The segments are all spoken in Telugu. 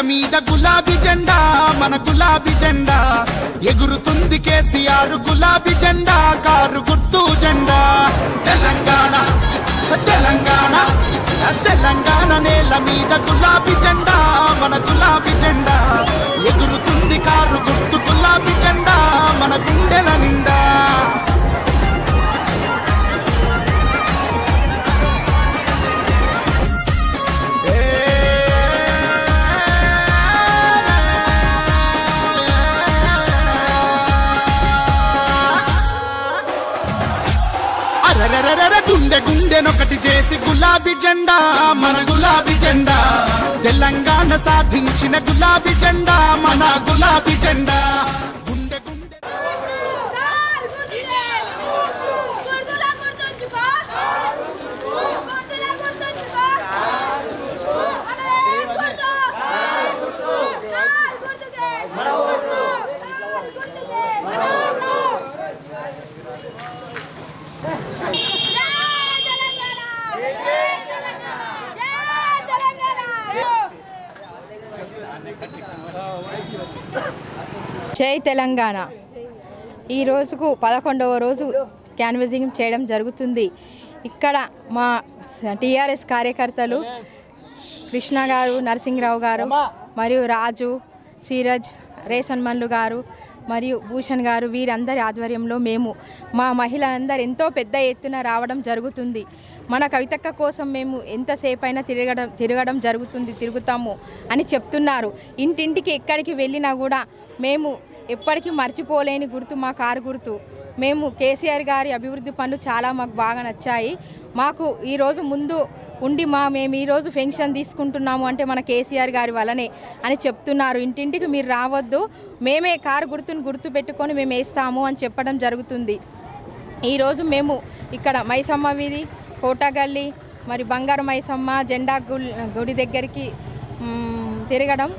తెలంగాణ మీద గులాబీ జెండా మన గులాబీ జెండా. ఎగురుతుంది కేసీఆర్ గులాబీ జెండా కారు గుర్తు జెండా. తెలంగాణ తెలంగాణ తెలంగాణ నేల మీద గులాబీ జెండా మన గులాబీ జెండా. ఎగురుతుంది కారు గుర్తు గులాబీ జెండా మన గుండెల నిండా. గుండెనొకటి చేసి గులాబీ జెండా మన గులాబీ జెండా. తెలంగాణ సాధించిన గులాబీ జెండా మన గులాబీ జెండా గుండె గుండె కార్ గుర్తులే గుర్తుల గుర్తుంచుకో గుర్తుల గుర్తుంచుకో అరే గుర్తు కార్ గుర్తుకే మన ఓటు కార్ గుర్తుకే మన ఓటు జై తెలంగాణ జై తెలంగాణ జై తెలంగాణ జై తెలంగాణ. ఈ రోజుకు పదకొండవ రోజు క్యాన్వసింగ్ చేయడం జరుగుతుంది. ఇక్కడ మా టీఆర్ఎస్ కార్యకర్తలు కృష్ణ గారు నరసింహరావు గారు మరియు రాజు సీరజ్ రేసన్ మల్లు గారు మరియు భూషణ్ గారు వీరందరి ఆధ్వర్యంలో మేము మా మహిళలందరూ ఎంతో పెద్ద ఎత్తున రావడం జరుగుతుంది. మన కవితక్క కోసం మేము ఎంతసేపు అయినా తిరగడం తిరగడం జరుగుతుంది తిరుగుతాము అని చెప్తున్నారు. ఇంటింటికి ఎక్కడికి వెళ్ళినా కూడా మేము ఎప్పటికీ మర్చిపోలేని గుర్తు మా కారు గుర్తు. మేము కేసీఆర్ గారి అభివృద్ధి పనులు చాలా మాకు బాగా నచ్చాయి. మాకు ఈరోజు ముందు ఉండి మా మేము ఈరోజు పెన్షన్ తీసుకుంటున్నాము అంటే మన కేసీఆర్ గారి వలనే అని చెప్తున్నారు. ఇంటింటికి మీరు రావద్దు. మేమే కారు గుర్తును గుర్తు పెట్టుకొని మేము వేస్తాము అని చెప్పడం జరుగుతుంది. ఈరోజు మేము ఇక్కడ మైసమ్మ వీధి కోటగల్లి మరి బంగారు మైసమ్మ జెండా గుడి దగ్గరికి తిరగడం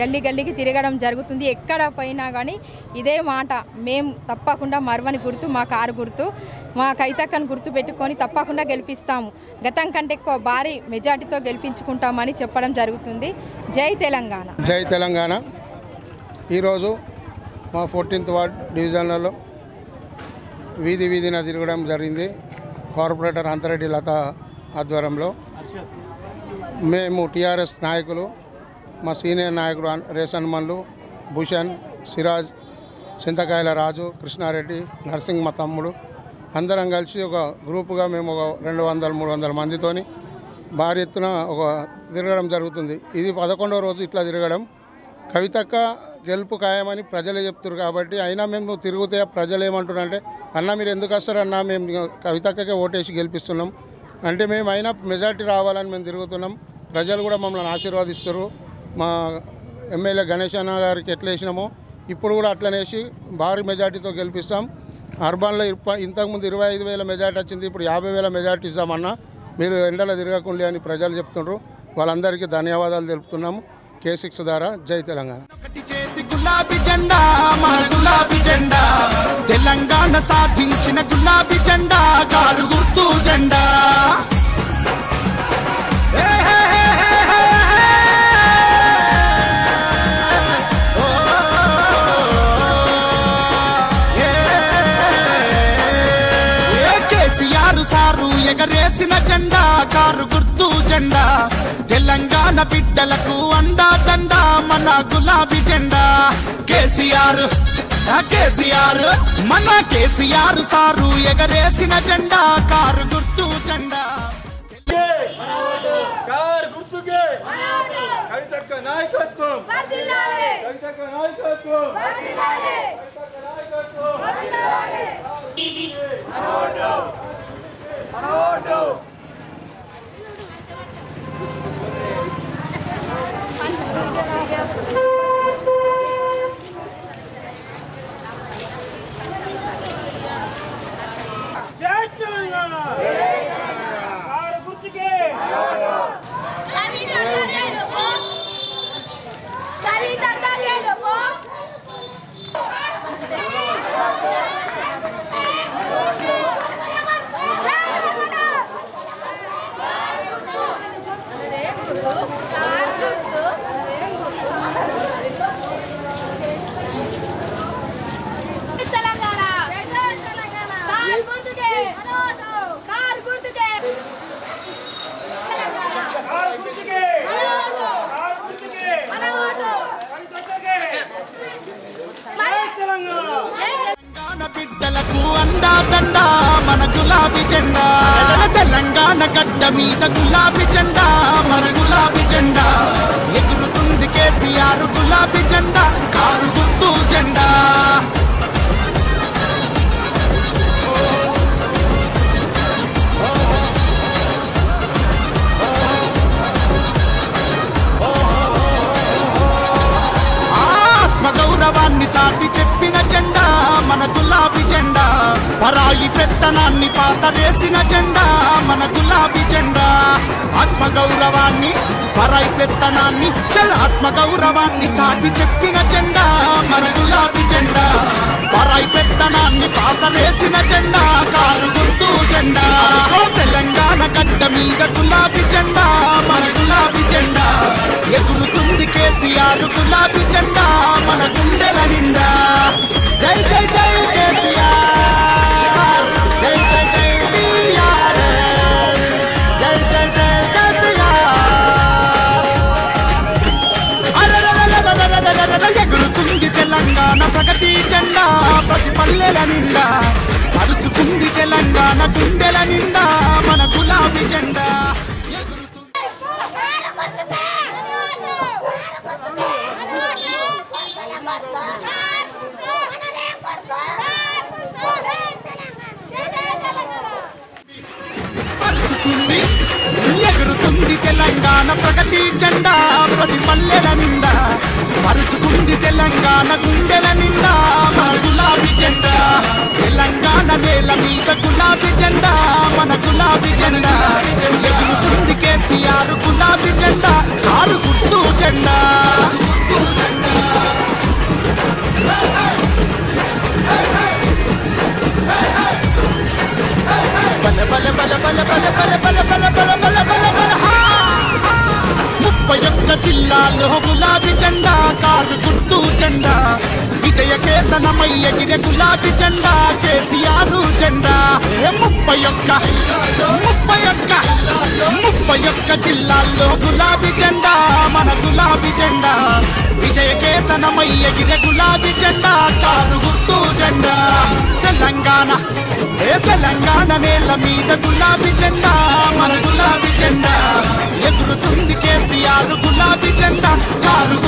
గల్లీ గల్లీకి తిరగడం జరుగుతుంది. ఎక్కడ పోయినా కానీ ఇదే మాట. మేము తప్పకుండా మరవని గుర్తు మా కారు గుర్తు మా కైతక్కను గుర్తు పెట్టుకొని తప్పకుండా గెలిపిస్తాము. గతం కంటే ఎక్కువ భారీ మెజార్టీతో గెలిపించుకుంటామని చెప్పడం జరుగుతుంది. జై తెలంగాణ. జై తెలంగాణ. ఈరోజు మా ఫోర్టీన్త్ వార్డ్ డివిజన్లలో వీధి వీధిన తిరగడం జరిగింది. కార్పొరేటర్ అంతరెడ్డి లత ఆధ్వర్యంలో. మేము టీఆర్ఎస్ నాయకులు మా సీనియర్ నాయకుడు అన్- రేషన్ మల్లు భూషణ్ సిరాజ్ చింతకాయల రాజు కృష్ణారెడ్డి నర్సింగ్ మా తమ్ముడు. అందరం కలిసి ఒక గ్రూపుగా మేము ఒక రెండు వందల మూడు వందల మందితోని భారీ ఎత్తున ఒక తిరగడం జరుగుతుంది. ఇది పదకొండవ రోజు ఇట్లా తిరగడం. కవితక్క గెలుపు ఖాయమని ప్రజలే చెప్తున్నారు కాబట్టి అయినా మేము తిరుగుతే ప్రజలు ఏమంటున్నారంటే అన్న మీరు ఎందుకు వస్తారు అన్న? మేము కవితక్కకే ఓటేసి గెలిపిస్తున్నాం. అంటే మేము అయినా మెజార్టీ రావాలని మేము తిరుగుతున్నాం. ప్రజలు కూడా మమ్మల్ని ఆశీర్వాదిస్తారు. మా ఎమ్మెల్యే గణేష్ అన్న గారికి ఎట్లా వేసినామో ఇప్పుడు కూడా అట్లనేసి భారీ మెజార్టీతో గెలిపిస్తాం. అర్బన్లో ఇప్ప- ఇంతకుముందు ఇరవై ఐదు వేల మెజార్టీ వచ్చింది ఇప్పుడు యాభై వేల మెజార్టీ ఇస్తామన్నా మీరు ఎండలో తిరగకుండా అని ప్రజలు చెప్తుండ్రు. వాళ్ళందరికీ ధన్యవాదాలు తెలుపుతున్నాము. కే సిక్స్ ద్వారా జై తెలంగాణ. గులాబీ గులాబీ జెండా తెలంగాణ సాధించిన గులాబీ జెండా తెలంగాణ బిడ్డలకు అండా దండా మన గులాబీ జెండా. కేసీఆర్ ఆ కేసీఆర్ మన కేసీఆర్ సారు ఎగరేసిన జెండా కారు గుర్తు జెండా. కార్ గుర్తుకే. కవితక్క నాయకత్వం. కవితక్క నాయకత్వం. నాయకత్వం. మనకు అండా దండ మన గులాబీ జెండా. తెలంగాణ గడ్డ మీద గులాబీ జెండా మన గులాబీ జెండా. ఎగురుతుంది కేసీఆర్ గులాబీ జెండా కారు గుర్తు జెండా. పరాయి పెత్తనాన్ని పాతరేసిన జెండా మన గులాబీ జెండా. ఆత్మ గౌరవాన్ని పరాయి పెత్తనాన్ని చల ఆత్మ గౌరవాన్ని చాటి చెప్పిన జెండా మన గులాబీ జెండా. పరాయి పెత్తనాన్ని పాతరేసిన జెండా కారు గుర్తు జెండా. తెలంగాణ గడ్డ మీద గులాబీ జెండా మన గులాబీ జెండా. ఎగురుతుంది కేసీఆర్ గులాబీ జెండా మన గుండెల నిండా. జై జై జై! తెలంగాణ జెండా ప్రతి పల్లెల నిండా. పరుచుకుంది తెలంగాణ గుండెల నిండా. మన గులాబీ జెండా ఎగురుతుంది తెలంగాణ ప్రగతి జెండా ప్రతి పల్లెల నిండా మరుచుకుంది తెలంగాణ గుండెల నిండా మన గులాబీ జెండా. తెలంగాణ నేల మీద గులాబీ జెండా మన గులాబీ జెండా. ఎగిరే గులాబీ జెండా కేసీఆర్ జెండా. ముప్పై ఒక్క ముప్పై ఒక్క ముప్పై ఒక్క జిల్లాల్లో గులాబీ జెండా మన గులాబీ జెండా. విజయ కేతనమై ఎగిరే గులాబీ జెండా కారు గుర్తు జెండా. తెలంగాణ ఏ తెలంగాణ నేల మీద గులాబీ జెండా మన గులాబీ జెండా. ఎగురుతుంది కేసీఆర్ గులాబీ జెండా కారు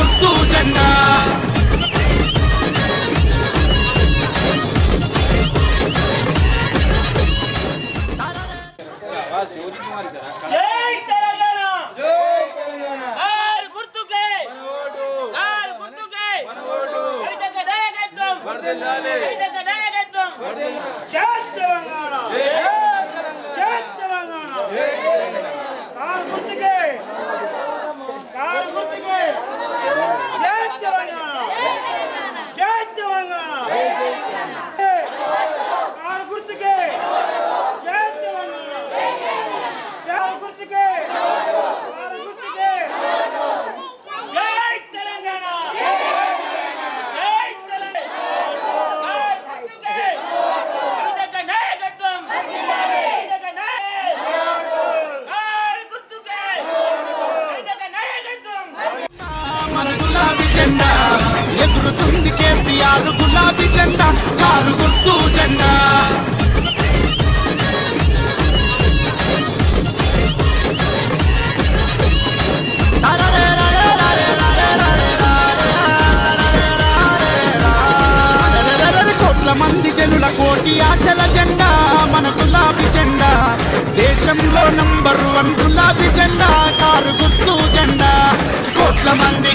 మంది.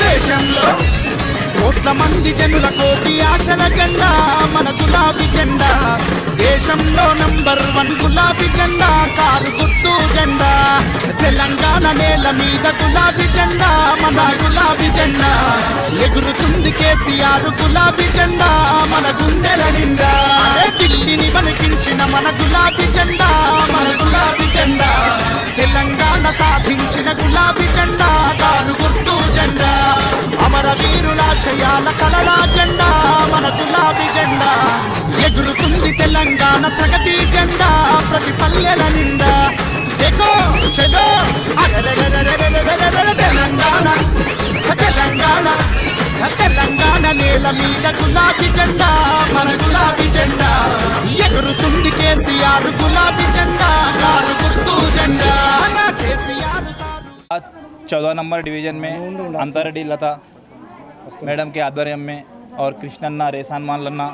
దేశంలో కోట్ల మంది జనుల కోటి ఆశల జెండా మన గులాబీ జెండా. దేశంలో నంబర్ వన్ గులాబీ జెండా కారు గుర్తు జెండా. తెలంగాణ నేల మీద గులాబీ జెండా మన గులాబీ జెండా. ఎగురుతుంది కేసీఆర్ గులాబీ జెండా మన గుండెల నిండా. ఢిల్లీని వణికించిన మన గులాబీ జెండా మన గులాబీ జెండా. తెలంగాణ తెలంగాణ కలల జెండా మన గులాబీ జెండా. ఎగురుతుంది తెలంగాణ ప్రగతి జెండా ప్రతి పల్లెల నిండా. ఎగో తెలంగాణ నేల మీద గులాబీ జెండా మన గులాబీ జెండా. ఎగురుతుంది కేసీఆర్ గులాబీ జెండా గారు గుర్తు జెండా. కేసీఆర్ చौदह नंबर डिवीजन में अंतरडी लता मैडम के आध्वर्य में और कृष्णन्ना रेसान मालन्ना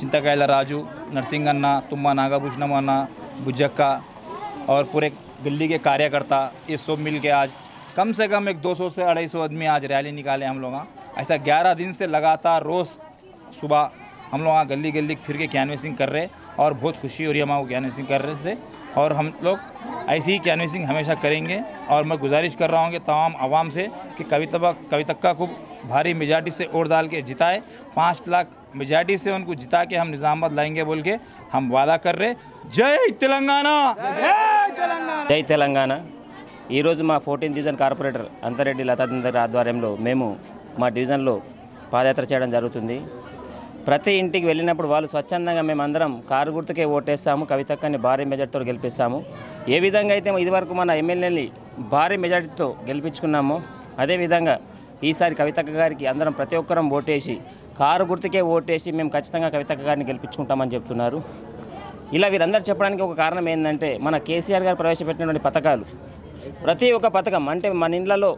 చింతకాయల రాజు नरसिंह अन्ना तुम्बा नागाभूषणम अन्ना बुजक्का और पूरे दिल्ली के कार्यकर्ता ये सब मिल के आज कम से कम एक 200 से 250 आदमी आज रैली निकाले हम लोग ऐसा 11 दिन से लगातार रोज़ सुबह हम लोग वहाँ गली गली फिर के कैनवेसिंग कर रहे और बहुत खुशी हो रही है हमारे कैनवेसिंग कर रहे से और हम लोग ऐसी ही कैनवेसिंग हमेशा करेंगे और मैं गुजारिश कर रहा हूँ कि तमाम आवाम से कि कविता कवितक्का को भारी मेजॉरिटी से वोट डाल के जिताए पाँच लाख मेजॉरिटी से उनको जिता के हम निज़ामाबाद लाएंगे बोल के हम वादा कर रहे जय तेलंगाना జై తెలంగాణ ఈరోజు మా ఫోర్టీన్ డివిజన్ కార్పొరేటర్ అంతరెడ్డి లతాదిందర్ ఆధ్వర్యంలో మేము మా డివిజన్లో పాదయాత్ర చేయడం జరుగుతుంది ప్రతి ఇంటికి వెళ్ళినప్పుడు వాళ్ళు స్వచ్ఛందంగా మేమందరం కారు గుర్తుకే ఓటేస్తాము కవితక్కని భారీ మెజార్టీతో గెలిపిస్తాము. ఏ విధంగా అయితే ఇదివరకు మన ఎమ్మెల్యేని భారీ మెజార్టీతో గెలిపించుకున్నామో అదేవిధంగా ఈసారి కవితక్క గారికి అందరం ప్రతి ఒక్కరం ఓటేసి కారు గుర్తుకే ఓటేసి మేము ఖచ్చితంగా కవితక్క గారిని గెలిపించుకుంటామని చెప్తున్నారు. ఇలా వీరందరూ చెప్పడానికి ఒక కారణం ఏంటంటే మన కేసీఆర్ గారు ప్రవేశపెట్టినటువంటి పథకాలు. ప్రతి ఒక్క పథకం అంటే మన ఇండ్లలో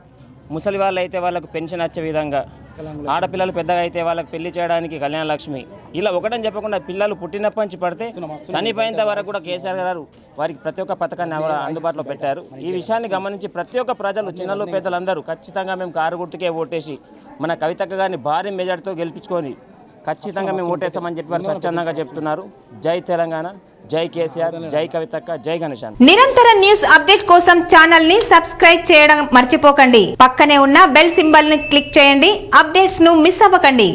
ముసలి వాళ్ళు అయితే వాళ్ళకు పెన్షన్ వచ్చే విధంగా ఆడపిల్లలు పెద్దగా అయితే వాళ్ళకి పెళ్ళి చేయడానికి కళ్యాణ లక్ష్మి. ఇలా ఒకటని చెప్పకుండా పిల్లలు పుట్టినప్పటి నుంచి పడితే చనిపోయేంత వరకు కూడా కేసీఆర్ గారు వారికి ప్రతి ఒక్క పథకాన్ని అందుబాటులో పెట్టారు. ఈ విషయాన్ని గమనించి ప్రతి ఒక్క ప్రజలు చిన్నలు పేదలందరూ ఖచ్చితంగా మేము కారు గుర్తుకే ఓటేసి మన కవితక్క గారిని భారీ మెజార్టీతో గెలిపించుకొని ఖచ్చితంగా మేము ఓటేస్తామని చెప్పి వారు స్వచ్ఛందంగా చెప్తున్నారు. జై తెలంగాణ జై కేసీఆర్ జై కవితక్క జై గణేశాన్ నిరంతర న్యూస్ అప్డేట్ కోసం ఛానల్ని సబ్స్క్రైబ్ చేయడం మర్చిపోకండి. పక్కనే ఉన్న బెల్ సింబల్ని క్లిక్ చేయండి. అప్డేట్స్ను మిస్ అవ్వకండి.